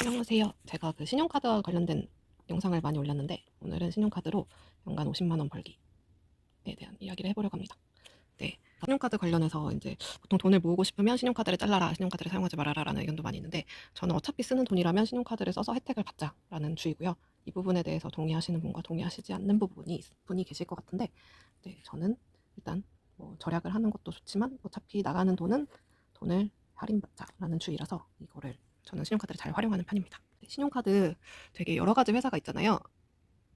안녕하세요. 제가 그 신용카드와 관련된 영상을 많이 올렸는데 오늘은 신용카드로 연간 50만 원 벌기에 대한 이야기를 해보려고 합니다. 네, 신용카드 관련해서 이제 보통 돈을 모으고 싶으면 신용카드를 잘라라, 신용카드를 사용하지 말아라라는 의견도 많이 있는데 저는 어차피 쓰는 돈이라면 신용카드를 써서 혜택을 받자라는 주의고요. 이 부분에 대해서 동의하시는 분과 동의하시지 않는 부분이 분이 계실 것 같은데, 네, 저는 일단 뭐 절약을 하는 것도 좋지만 어차피 나가는 돈은 돈을 할인받자라는 주의라서 이거를 저는 신용카드를 잘 활용하는 편입니다. 신용카드 되게 여러 가지 회사가 있잖아요.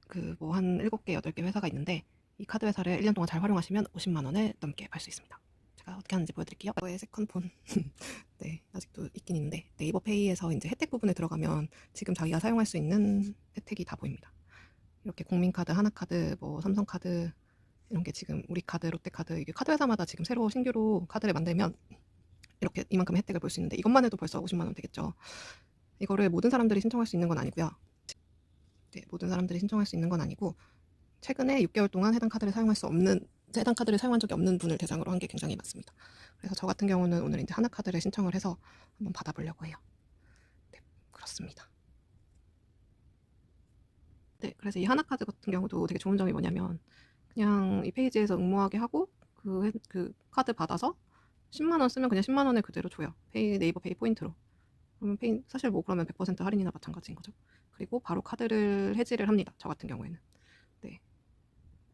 그 뭐 한 7개, 8개 회사가 있는데 이 카드 회사를 1년 동안 잘 활용하시면 50만 원을 넘게 팔 수 있습니다. 제가 어떻게 하는지 보여드릴게요. 저의 세컨폰. 네, 아직도 있긴 있는데 네이버 페이에서 이제 혜택 부분에 들어가면 지금 자기가 사용할 수 있는 혜택이 다 보입니다. 이렇게 국민카드, 하나카드, 뭐 삼성카드 이런 게 지금 우리카드, 롯데카드 이게 카드 회사마다 지금 새로 신규로 카드를 만들면 이렇게 이만큼 혜택을 볼 수 있는데 이것만 해도 벌써 50만 원 되겠죠. 이거를 모든 사람들이 신청할 수 있는 건 아니고요. 네, 모든 사람들이 신청할 수 있는 건 아니고 최근에 6개월 동안 해당 카드를 사용할 수 없는 해당 카드를 사용한 적이 없는 분을 대상으로 한 게 굉장히 많습니다. 그래서 저 같은 경우는 오늘 이제 하나 카드를 신청을 해서 한번 받아보려고 해요. 네, 그렇습니다. 네, 그래서 이 하나 카드 같은 경우도 되게 좋은 점이 뭐냐면 그냥 이 페이지에서 응모하게 하고 그, 해- 그 카드 받아서 10만 원 쓰면 그냥 10만 원을 그대로 줘요. 페이 네이버 페이 포인트로. 그러면 페이 사실 뭐 그러면 100% 할인이나 마찬가지인 거죠. 그리고 바로 카드를 해지를 합니다. 저 같은 경우에는. 네.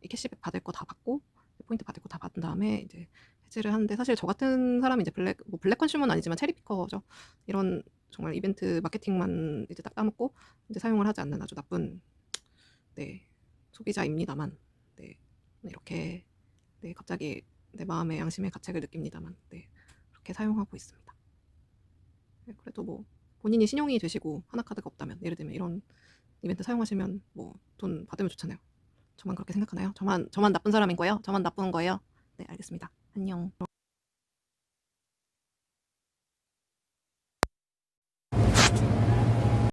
이 캐시백 받을 거 다 받고 포인트 받을 거 다 받은 다음에 이제 해지를 하는데 사실 저 같은 사람이 이제 블랙 뭐 블랙 컨슈머는 아니지만 체리 피커죠. 이런 정말 이벤트 마케팅만 이제 딱 따먹고 이제 사용을 하지 않는 아주 나쁜 네 소비자입니다만 네 이렇게 네 갑자기 내 마음의 양심의 가책을 느낍니다만 네 그렇게 사용하고 있습니다. 네, 그래도 뭐 본인이 신용이 되시고 하나 카드가 없다면 예를 들면 이런 이벤트 사용하시면 뭐 돈 받으면 좋잖아요. 저만 그렇게 생각하나요? 저만 저만 나쁜 사람인 거예요? 저만 나쁜 거예요? 네 알겠습니다. 안녕.